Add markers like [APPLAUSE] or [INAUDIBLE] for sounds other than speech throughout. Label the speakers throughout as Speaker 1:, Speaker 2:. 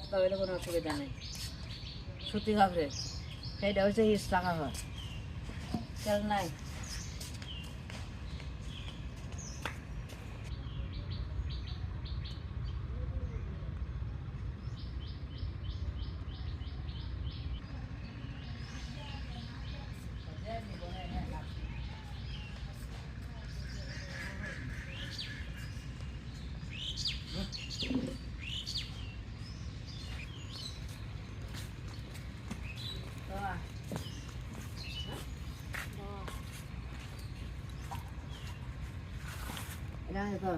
Speaker 1: সাতটা হইলে কোনো অসুবিধা নেই। সুতি ঘাবড়ে সেইটা হচ্ছে ইস টাকা হয় তেল নাই এটা তো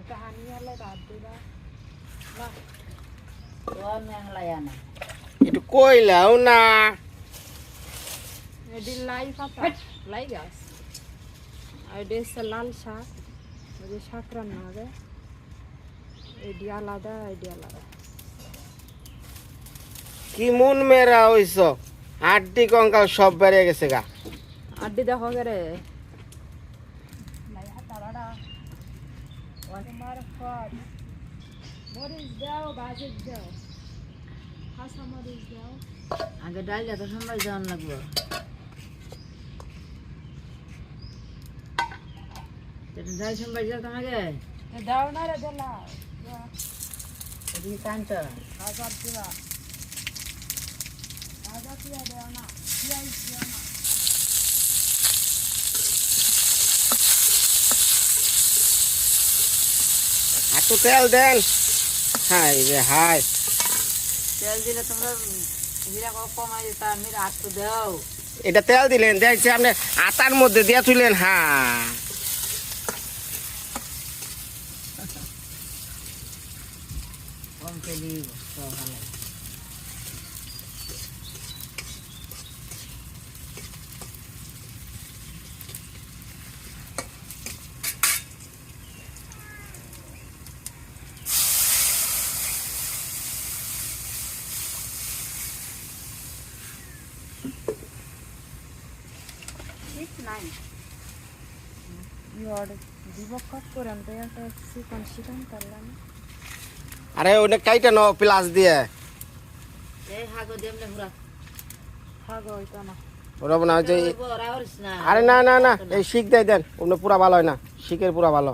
Speaker 2: এটা আনিয়ালে রাত দিবা
Speaker 1: তোর মেঘলাই আনা
Speaker 3: একটু কইলাও না।
Speaker 2: এটি লাই পাতা লাই গাছ আর এটি হচ্ছে লাল শাক ওই যে শাক রান্না হবে এটি আলাদা এটি আলাদা
Speaker 3: কি মন মেরা হইছ? হাড্ডি কঙ্কাল সব বেরিয়ে গেছে গা।
Speaker 2: আড্ডি দেখো রে। মরিচ দাও বাজে দাও কাঁচা দাও।
Speaker 1: আগে ডালটা তো সময় যাওয়ান লাগবো। ডাল সময় যাও তোমাকে
Speaker 2: দাও না রে দেলা।
Speaker 1: এদিকে
Speaker 2: দিবা দিয়া। দেও না পিঁয়াজ দিও না।
Speaker 3: একটু তেল দেন হাই রে হাই।
Speaker 1: তেল দিলে তোমরা জিরা কমাই দিতা আমি আটটু দাও।
Speaker 3: এটা তেল দিলেন দেখছি আপনি আটার মধ্যে দিয়া তুলেন হ্যাঁ
Speaker 1: কম তেলি ভালো
Speaker 2: ঠিক নাই ইয়র দিব কট করে আমি একটা চিকন
Speaker 3: আরে অনেক কাইটা ন প্লাস দিয়ে। ওরা মনে হয় আরে না না না এই শিখ দেয় দেন ওনে পুরা ভালো হয় না। শিখের পুরা ভালো।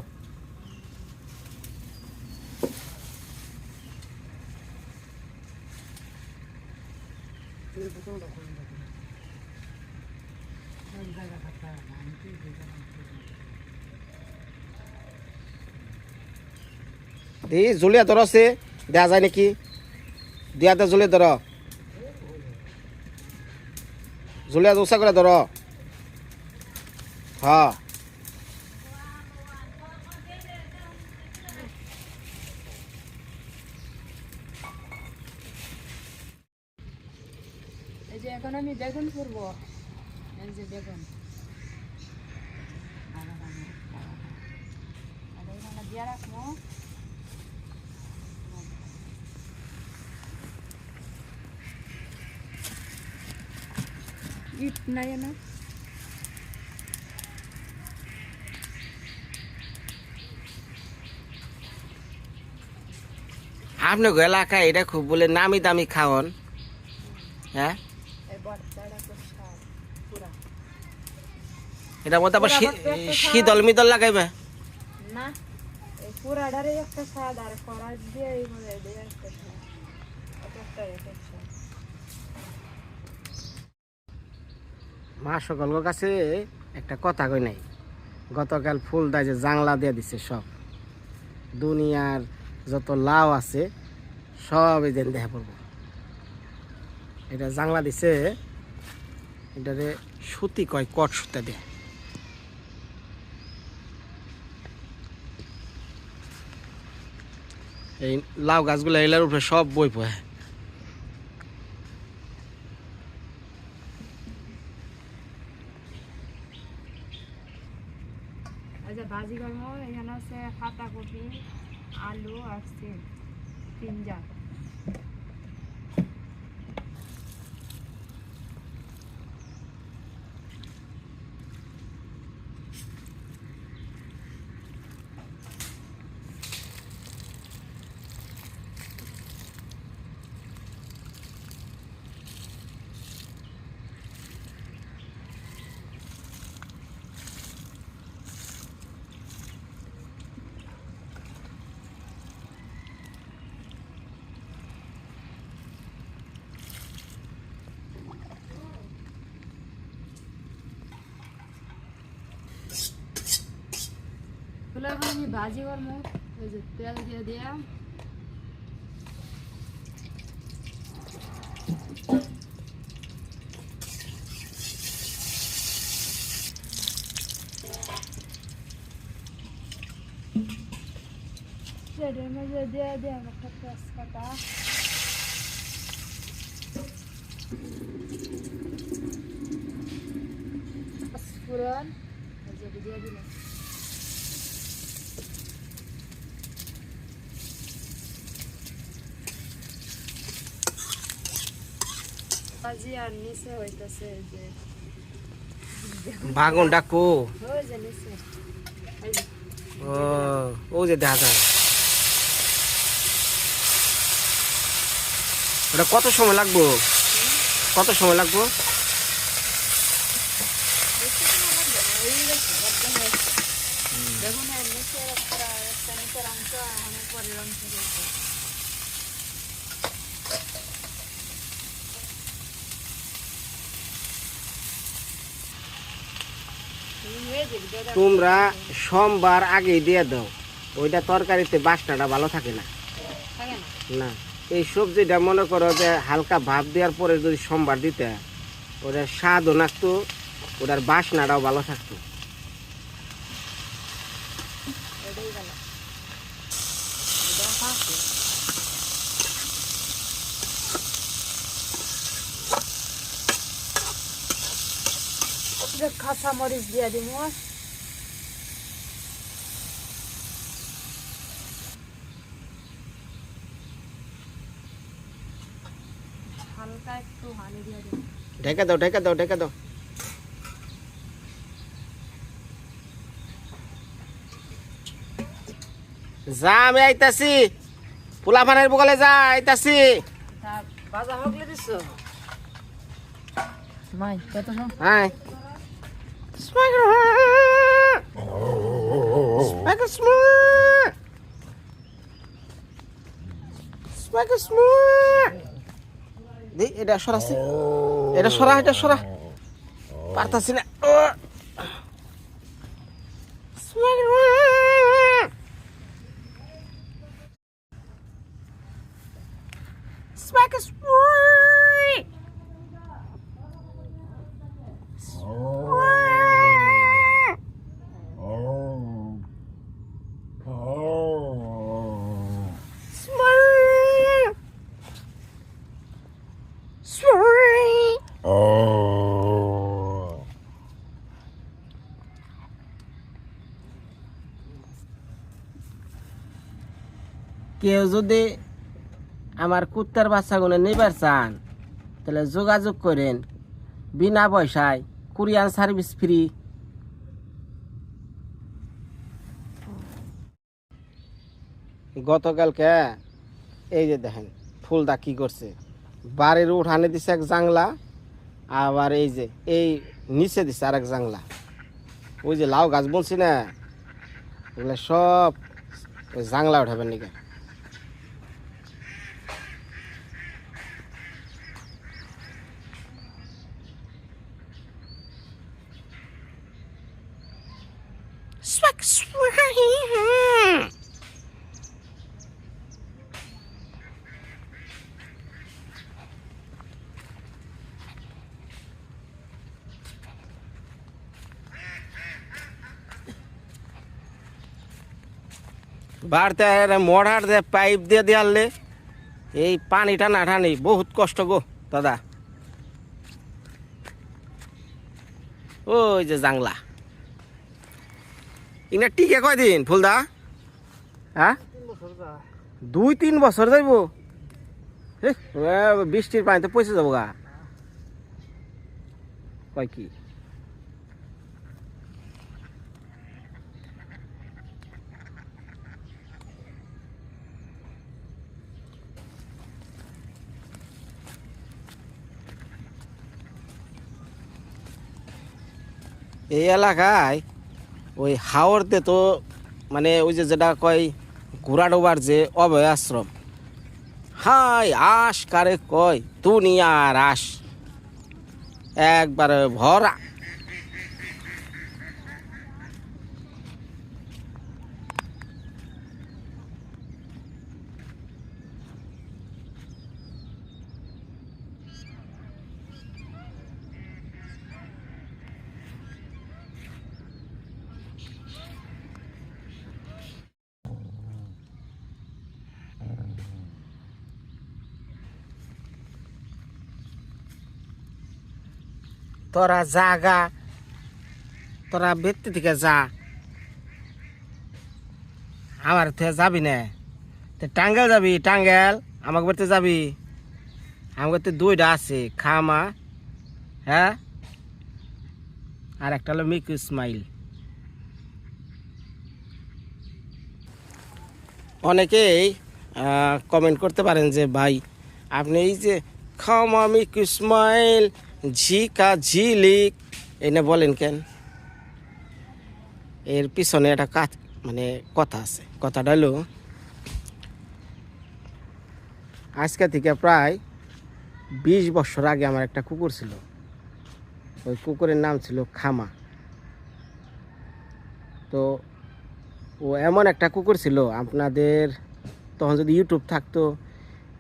Speaker 3: দি, জুলিয়া ধর আছে, দেয়া যায় নাকি? দিয়াতে জুলিয়া ধর জুলিয়া দোসা করে ধর হ্যাঁ
Speaker 2: এখন আমি বেগুন করব। এই যে বেগুন। আর রাখব নাই না
Speaker 3: আপনার এলাকায় এটা খুব বলে নামি দামি খাওয়ান হ্যাঁ?
Speaker 2: এই বড়টা তো সার পুরা।
Speaker 3: এটার মধ্যে আবার শীতল মিদল লাগাইবে?
Speaker 2: পুরাটারে একটা স্বাদ আর করার দিয়ে
Speaker 3: মা সকলের কাছে একটা কথা কই নাই। গতকাল ফুল দেয় যে জাংলা দিয়ে দিছে সব। দুনিয়ার যত লাউ আছে, সব এই দিন দেখা পড়ব। এটা জাংলা দিছে, এটারে সুতি কয়, কট সুতা দিয়ে। এই লাউ গাছগুলো এলার উপরে সব বই পড়ে
Speaker 2: আচ্ছা ভাজি করব এখানে আছে পাতাকপি আলু আর সিম তিনজাত আমি ভাজি করব ওই যে তেল দিয়ে দিয়া তেলের মধ্যে দিয়ে দিয়ে একটা তেজপাতা পাঁচফোড়ন এই যে দিয়ে ভাজি আর নিচে হইতেছে যে
Speaker 3: বাগুন ডাকু
Speaker 2: ওই যে নিচে।
Speaker 3: ও ও যে দেখা যায় ওটা কত সময় লাগবো? কত সময় লাগবো?
Speaker 2: দেখুন এর নিচে একটা নিচের অংশ অনেক পরের অংশ রয়েছে হুম, হয়ে যাবে, দাদা।
Speaker 3: তোমরা সোমবার আগে দিয়ে দাও। ওইটা তরকারিতে বাসনাটা ভালো থাকে না।
Speaker 2: না?
Speaker 3: এই সবজিটা মনে করো যে হালকা ভাব দেওয়ার পরে যদি সোমবার দিতে ওটার স্বাদও নাকতো ওটার বাসনাটাও ভালো থাকতো
Speaker 2: এটাই ভালো এটা ফাঁসে কাঁচা মরিচ দিয়ে দিব হালকা একটু হানি দিয়ে দিব
Speaker 3: ঢেকে দাও ঢেকে দাও ঢেকে দাও। যা আমি আইতাছি। পোলা ফানের বগলে যা আইতাছি।
Speaker 1: বাজা হগলে দিছ? মাই কত সময়?
Speaker 3: High speaker speaker smooth speaker smooth দি এটা সরাছি এটা সরা এটা সরা। পারতাছি না। কেউ যদি আমার কুত্তার বাচ্চাগুলো নেবার চান, তাহলে যোগাযোগ করেন। বিনা পয়সায় কুরিয়ান সার্ভিস ফ্রি। গতকালকে এই যে দেখেন, ফুলদা কি করছে? বাড়ির উঠানে দিছে এক জাংলা, আবার এই যে, এই নিচে দিছে আর এক জাংলা। ওই যে লাউ গাছ বলছি না, ওগুলো সব ওই জাংলা উঠাবেন নাকি? বাড়তে মড়ার দিয়ে পাইপ দিয়ে দিয়ালে এই পানিটা না টানি বহুত কষ্ট গো, দাদা। ওই যে জাংলা। ইনা টিকে কয়দিন, ফুলদা? হ্যাঁ দুই তিন বছর যাইব। বৃষ্টির পানিতে পয়সা যাব গা কয় কি? এই এলাকায় ওই হাওড়তে তো মানে ওই যে যেটা কয় ঘোড়াডোবার যে অভয় আশ্রম হাই আশ কারে কয়, দুনিয়ার আস একবারে ভরা। তোরা জাগা, তোরা বেত্তি থেকে যা। আমার থেকে যাবি না। তো টাঙ্গেল যাবি টাঙ্গেল আমাকে বাড়িতে যাবি? আমার বাড়িতে দুইটা আছে, খামা হ্যাঁ? আর একটা হলো মিকু স্মাইল। অনেকেই কমেন্ট করতে পারেন যে, ভাই, আপনি এই যে খামা, মিকু ইসমাইল ঝিকা ঝিলিক এনে বলেন কেন? এর পিছনে একটা কাজ মানে কথা আছে। কথাটা হলো, আজকে থেকে প্রায় বিশ বছর আগে আমার একটা কুকুর ছিল। ওই কুকুরের নাম ছিল খামা। তো ও এমন একটা কুকুর ছিল, আপনাদের তখন যদি ইউটিউব থাকতো,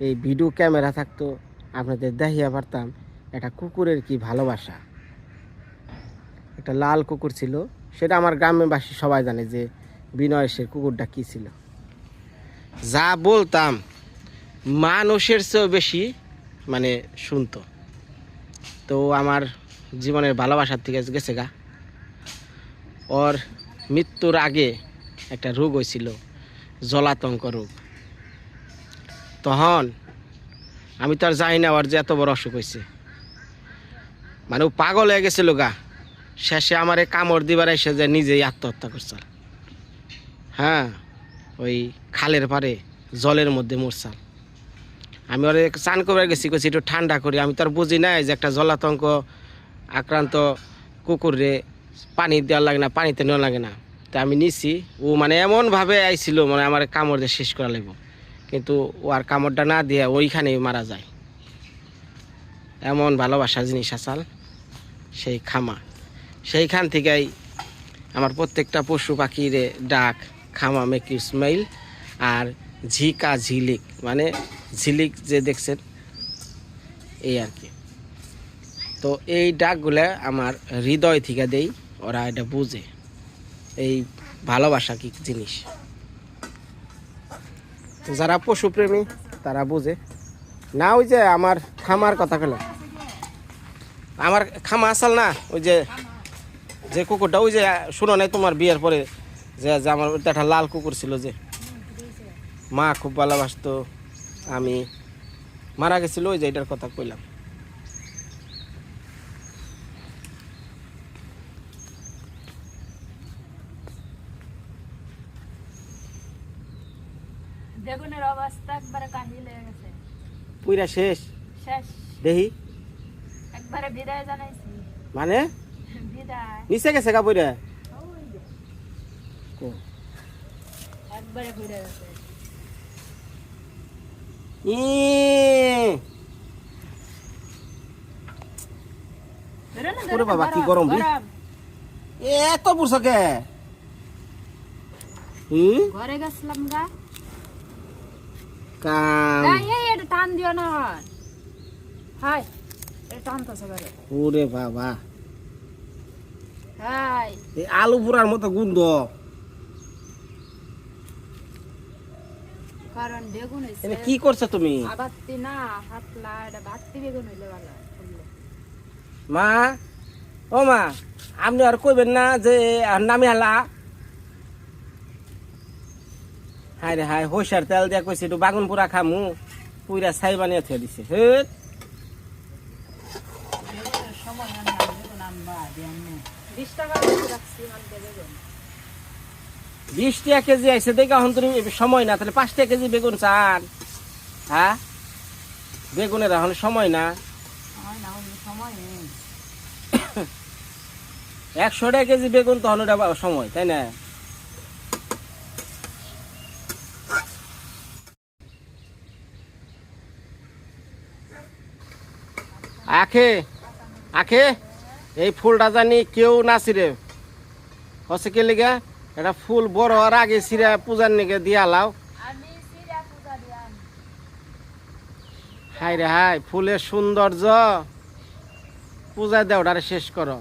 Speaker 3: এই ভিডিও ক্যামেরা থাকতো, আপনাদের দেখিয়ে পারতাম। একটা কুকুরের কি ভালোবাসা? একটা লাল কুকুর ছিল। সেটা আমার গ্রামবাসী সবাই জানে যে বিনয়ের সে কুকুরটা কী ছিল। যা বলতাম মানুষের চেয়েও বেশি মানে শুনতো। তো আমার জীবনের ভালোবাসার থেকে গেছে গা। ওর মৃত্যুর আগে একটা রোগ হয়েছিল, জলাতঙ্ক রোগ। তখন আমি তো আর জানি না ওর যে এত বড় অসুখ হয়েছে। মানে ও পাগল হয়ে গেছিল গা। শেষে আমারে কামড় দিবার এসে যে নিজেই আত্মহত্যা করছাল হ্যাঁ ওই খালের পারে জলের মধ্যে মরছাল আমি ওরে চান করে গেছি, কইছি একটু ঠান্ডা করি। আমি তো আর বুঝি নাই যে একটা জলাতঙ্ক আক্রান্ত কুকুরে পানি দেওয়া লাগে না, পানিতে নেওয়া লাগে না। তা আমি নিছি। ও মানে এমনভাবে আইছিল মানে আমার কামড় দিয়ে শেষ করা লাগবে। কিন্তু ও আর কামড়টা না দিয়ে ওইখানেই মারা যায়। এমন ভালোবাসা জিনিস আসাল সেই খামা সেইখান থেকেই আমার প্রত্যেকটা পশু পাখির ডাক, খামা মেকি ইসমাইল আর ঝিকা, ঝিলিক। মানে ঝিলিক যে দেখছেন, এই আর কি। তো এই ডাকগুলো আমার হৃদয় থেকে দেই, ওরা এটা বুঝে। এই ভালোবাসা কি জিনিস? তো যারা পশুপ্রেমী তারা বুঝে। না ওই যে আমার খামার কথা কেন আমার খামা আসাল না ওই যে যে কুকুরটা ওই যে শুনো নাই তোমার বিয়ের পরে যে আমার একটা লাল কুকুর ছিল যে। মা খুব ভালোবাসতো আমি মারা গেছিল ওই যে এটার কথা কইলাম।
Speaker 2: বেগুনের অবস্থা একবারে কাহিল হয়ে গেছে।
Speaker 3: পুইরা শেষ?
Speaker 2: শেষ। জানাইছি
Speaker 3: মানে নিচে গেছে
Speaker 2: না,
Speaker 3: ওরে বাবা, কি গরম এত হুম
Speaker 2: ঘরে গেছিলাম গা
Speaker 3: কাম
Speaker 2: এই, এটা টান দিও না ঘরে
Speaker 3: ওরে বাবা। এই আলু পুরার মতো গুন্দ
Speaker 2: কারণ বেগুন
Speaker 3: কি করছ তুমি?
Speaker 2: আবাত্তি না হাতলা এটা বাত্তি বেগুন হইলে ভালো
Speaker 3: মা ও মা আপনি আর কইবেন না যে আর নামি হালা হায় রে হাই হইসার তেল দিয়া কইছে একটু বাগুন পুরা খামু পুরা ছাই বানিয়ে থুয়ে দিছে। হেট।
Speaker 2: বিশ টাকা রাখছি
Speaker 3: বিশ টাকা কেজি আইসে দেখে এখন তুমি সময় না তাহলে পাঁচ টাকা কেজি বেগুন চান। হ্যাঁ? বেগুনের এখন সময় না। [COUGHS] একশো টাকা কেজি বেগুন তখন ওটা সময় তাই না? আখে আখে। এই ফুলটা জানি কেউ না ছিঁড়ে হচ্ছে কে লিগা? এটা ফুল বড় হওয়ার আগে ছিঁড়ে পূজার নিকে দিয়া লাও।
Speaker 2: সিরা
Speaker 3: হাই রে হাই ফুলের সৌন্দর্য। পূজা দেওয়াটারে শেষ করো।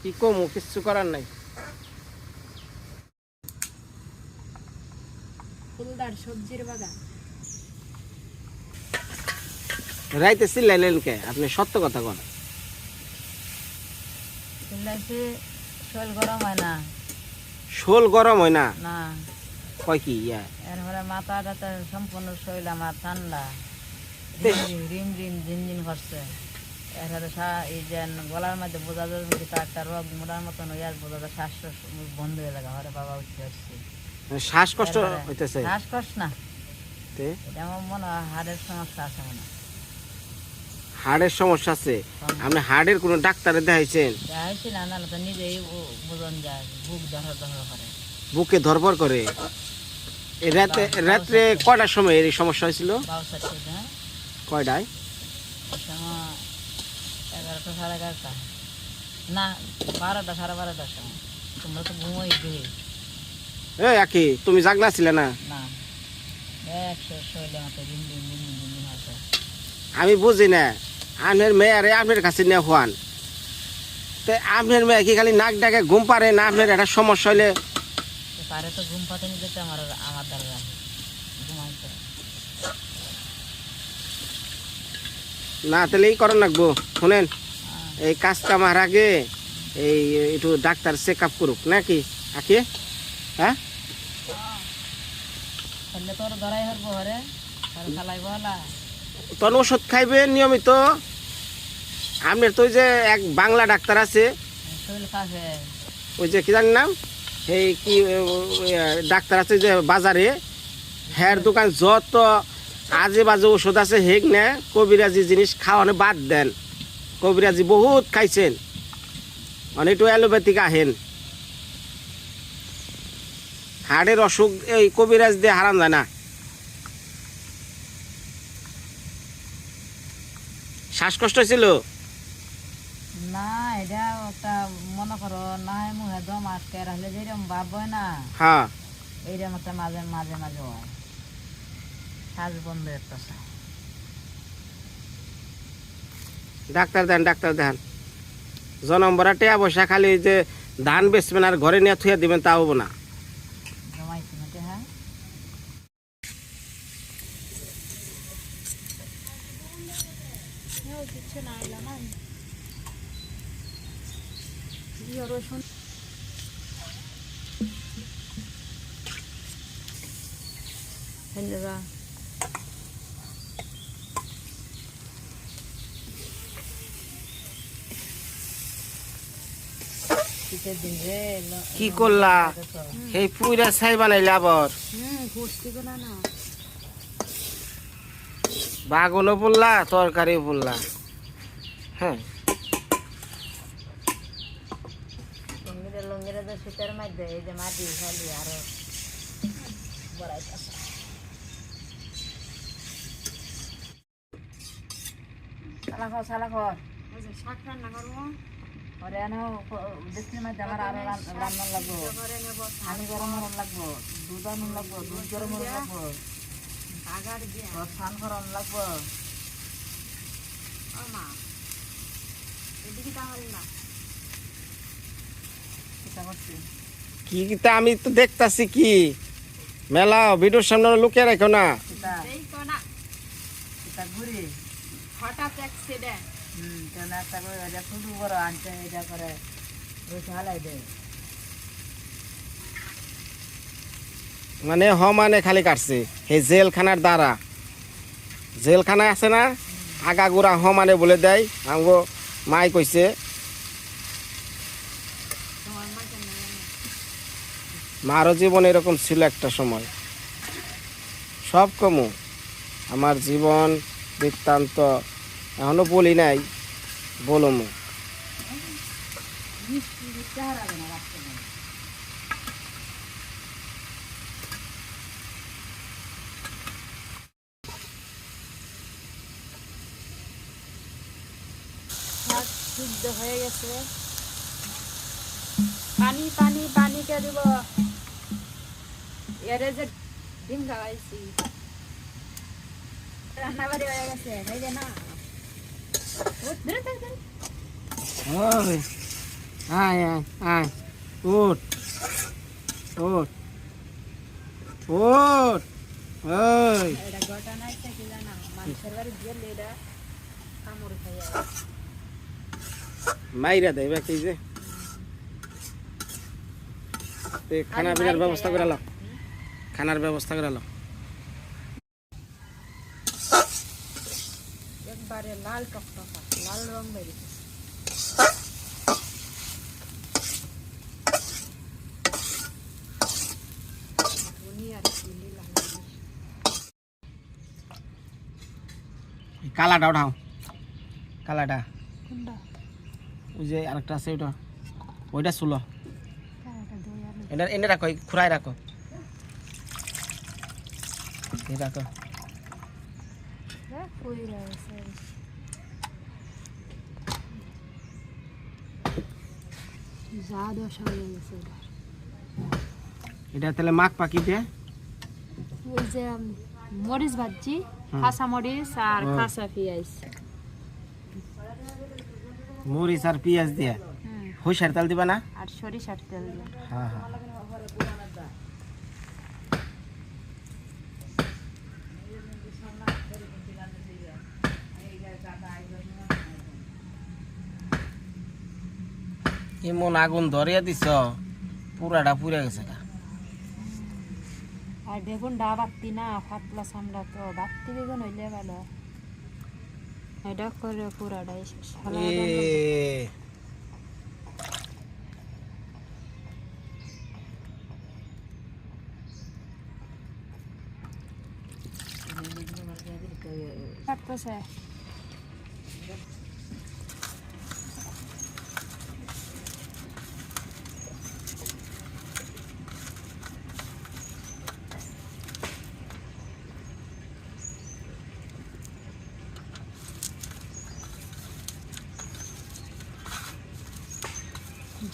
Speaker 3: কি কমু কিচ্ছু করার নাই।
Speaker 2: ফুলদার সবজির বাগান।
Speaker 3: রাইতে চিল্লাইলেন কে? আপনি সত্য কথা কন।
Speaker 1: চিল্লাইছি শরীর গরম হয় না?
Speaker 3: শোল গরম হয় না?
Speaker 1: না।
Speaker 3: কয় কি? ইয়া।
Speaker 1: এরপরে মাথা টাথা সম্পূর্ণ শরীর আমার ঠান্ডা। রিম রিম রিম ঝিনঝিন করছে। এরপরে এই যে গলার মধ্যে বোঝা যাচ্ছে তা একটা রোগ মোড়ার মতন হয়ে আর বোঝা যায় শ্বাস বন্ধ হয়ে লাগে বাবা উঠতে আসছি।
Speaker 3: মানে শ্বাসকষ্ট হইতেছে?
Speaker 1: শ্বাসকষ্ট না।
Speaker 3: তে
Speaker 1: এটা আমার মনে হয় হাড়ের সমস্যা আছে মনে হয়।
Speaker 3: হাড়ের সমস্যা আছে আপনি হাড়ের কোনো ডাক্তারে দেখাইছেন
Speaker 1: বুক
Speaker 3: ধরপর করে রাতে রাত্রে কয়টার সময় এই সমস্যা হয়েছিল
Speaker 1: হ্যাঁ
Speaker 3: কয়টায়
Speaker 1: এগারোটা সাড়ে এগারোটা না বারোটা সাড়ে বারোটার সময় তোমরা তো ঘুমোই দিয়ে
Speaker 3: এই আকি তুমি ছিলে না আমি বুঝি না আপনার মেয়ে আরে আপনার কাছে নিয়ে হওয়ান তো আপনার মেয়ে কি খালি নাক ডাকে ঘুম পারে না আপনার একটা সমস্যা হইলে
Speaker 1: পারে তো ঘুম পাতে নিতে আমার আমার দ্বারা ঘুমাইতে
Speaker 3: না তাহলে এই করেন রাখব শুনেন
Speaker 1: হ্যাঁ।
Speaker 3: এই কাজ কামার আগে এই একটু ডাক্তার চেক আপ করুক নাকি? আকি হ্যাঁ?
Speaker 1: তাহলে তোর
Speaker 3: ওষুধ খাইবেন নিয়মিত। আপনার তো যে এক বাংলা ডাক্তার আছে। ওই যে কি জানি নাম? এই কি ডাক্তার আছে যে বাজারে। হ্যার দোকান যত আজে বাজে ওষুধ আছে হেক না, কবিরাজি জিনিস খাওয়ানো বাদ দেন। কবিরাজি বহুত খাইছেন। অনেক একটু অ্যালোপ্যাথিক আহেন। হাড়ের অসুখ এই কবিরাজ দিয়ে হারান যায় না। শ্বাসকষ্ট ছিল?
Speaker 1: না এটা একটা মনে করো না মুহে দম আটকে রাখলে যেরকম ভাব হয় না
Speaker 3: হ্যাঁ।
Speaker 1: এইরকম একটা মাঝে মাঝে মাঝে হয়। শ্বাস বন্ধ একটা
Speaker 3: ডাক্তার দেন ডাক্তার দেন। জনম্বরা টেয়া পয়সা খালি যে ধান বেচবেন আর ঘরে নিয়ে থুয়ে দিবেন তা হব না
Speaker 1: জমাইছি নাকি হ্যাঁ
Speaker 2: কিছু না এলাম দিয়ে রসুন
Speaker 1: ধন্যবাদ শীতের দিন রে ল-
Speaker 3: কি করলা? এই পুইরা ছাই বানাইলে আবার বাগনও পড়লা তরকারিও পড়লা হ্যাঁ।
Speaker 1: লঙ্গিরে লঙ্গিরে তো শীতের মধ্যে এই যে মাটি ফলি আরও বড়াইতেছে সালা খাও
Speaker 2: শাক রান্না করব।
Speaker 1: ওরে এনো দেখছির মধ্যে আমার আরও রান্না লাগবো পানি গরম গরম লাগবো দুধ আনুন লাগবো দুধ গরম গরম লাগবো
Speaker 2: আগার দিয়ে
Speaker 1: তোর স্নান গরম লাগবো
Speaker 2: মা এদিকে তাহলে না
Speaker 3: কি কি তা আমি তো দেখতাছি কি? মেলা ভিডিওর সামনে লুকিয়ে রাখো না।
Speaker 1: চিতা
Speaker 2: এই তো না।
Speaker 1: চিতা ঘুরি?
Speaker 2: হঠাৎ অ্যাক্সিডেন্ট
Speaker 1: হুম তেমন একটা করে এটা শুধু বড় আনছে এটা করে রয়েছে হালাই দেয়।
Speaker 3: মানে হ মানে খালি কাটছে। এই জেলখানার দ্বারা। জেলখানায় আছে না? আগাগোড়া হ মানে বলে দেয়। আমগো মাই কইছে? মারও জীবন এরকম ছিল একটা সময়। সব কমু। আমার জীবন বৃত্তান্ত এখনও বলি নাই
Speaker 2: শাক সিদ্ধ হয়ে গেছে পানি পানি পানি কে দিব? এরে যে ডিম খাওয়াইছি। রান্না রান্নাবাড়ি হয়ে গেছে না উঠ, ধরে, ধরে, ধরে।
Speaker 3: ওই আয় আয় আয়। উঠ উঠ উঠ, ওই।
Speaker 2: কি
Speaker 3: মাইরা দেয় বাকি যে? খানা পিনার ব্যবস্থা করে লো। খানার ব্যবস্থা করে
Speaker 2: একবারে লাল টকটকা লাল রং বেরিয়েছে।
Speaker 3: কালাটা উঠাও কালাটা। ওই যে আরেকটা আছে ওইটা ওইটা শুলো
Speaker 2: আর
Speaker 3: এটা এনে রাখো খুরাই রাখো। রাখো
Speaker 2: দেখ কই রয়েছে যা দশা হয়ে গেছে এবার
Speaker 3: এটা তাহলে মাখ পাকি দিয়ে?
Speaker 2: ওই যে মরিচ ভাজি
Speaker 3: হুম।
Speaker 2: খাসা মরিচ আর। খাসা পেঁয়াজ।
Speaker 3: মরিচ আর পেঁয়াজ দিয়ে? হুইসার তেল দিবা না?
Speaker 2: আর সরিষার তেল দিয়ে
Speaker 3: হ্যাঁ হ্যাঁ। এমন আগুন ধরিয়া দিছ পুরাটা পুড়ে গেছে গা।
Speaker 2: আর বেগুন ডা বাত্তি না পাতলা চামড়া তো বাত্তি বেগুন হইলে ভালো। এটা করে পুরাটাই শেষ।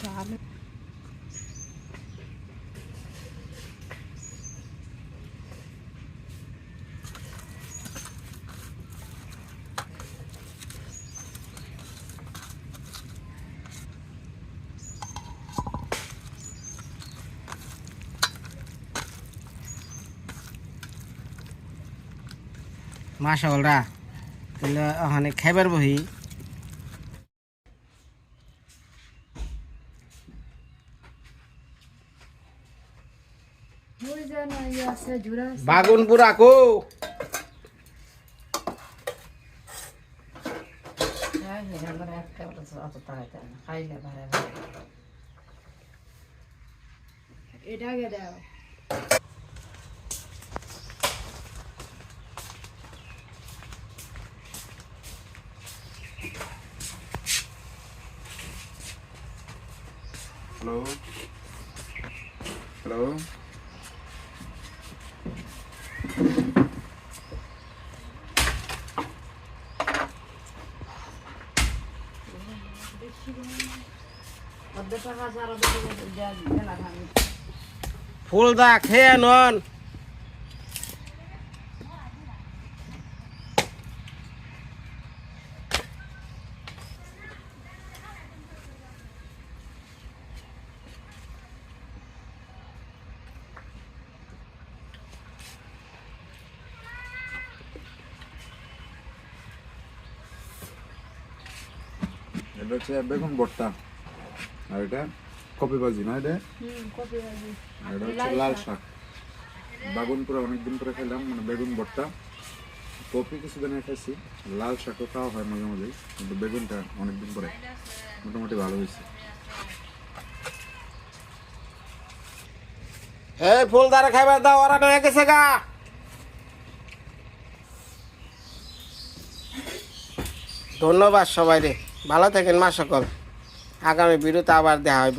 Speaker 2: জাল
Speaker 3: মাশাআল্লাহ। তাহলে ওখানে খাইবার বহি।
Speaker 2: আছে জুড়া আছে
Speaker 3: বাগুন পুরা কো
Speaker 1: খাইলে ভাড়া ভাড়া
Speaker 2: এটা আগে দাও
Speaker 4: Hello. Hello.
Speaker 3: ফুল দা খেয়ে নন।
Speaker 4: এটা হচ্ছে বেগুন ভর্তা। আর এটা কপি ভাজি না এটা?
Speaker 2: হুম কপি ভাজি।
Speaker 4: আর এটা হচ্ছে লাল শাক। বাগুন পুরো অনেকদিন পরে খেলাম মানে বেগুন ভর্তা। কপি কিছুদিন খাইছি লাল শাকও খাওয়া হয় মাঝে মাঝে কিন্তু বেগুনটা অনেকদিন পরে মোটামুটি ভালো হয়েছে।
Speaker 3: এই ফুল দারে খাইবার দাও ওরা হয়ে গেছে গা। ধন্যবাদ সবাই রে ভালো থাকেন মা সকল। আগামী ভিডিওতে আবার দেখা হইব।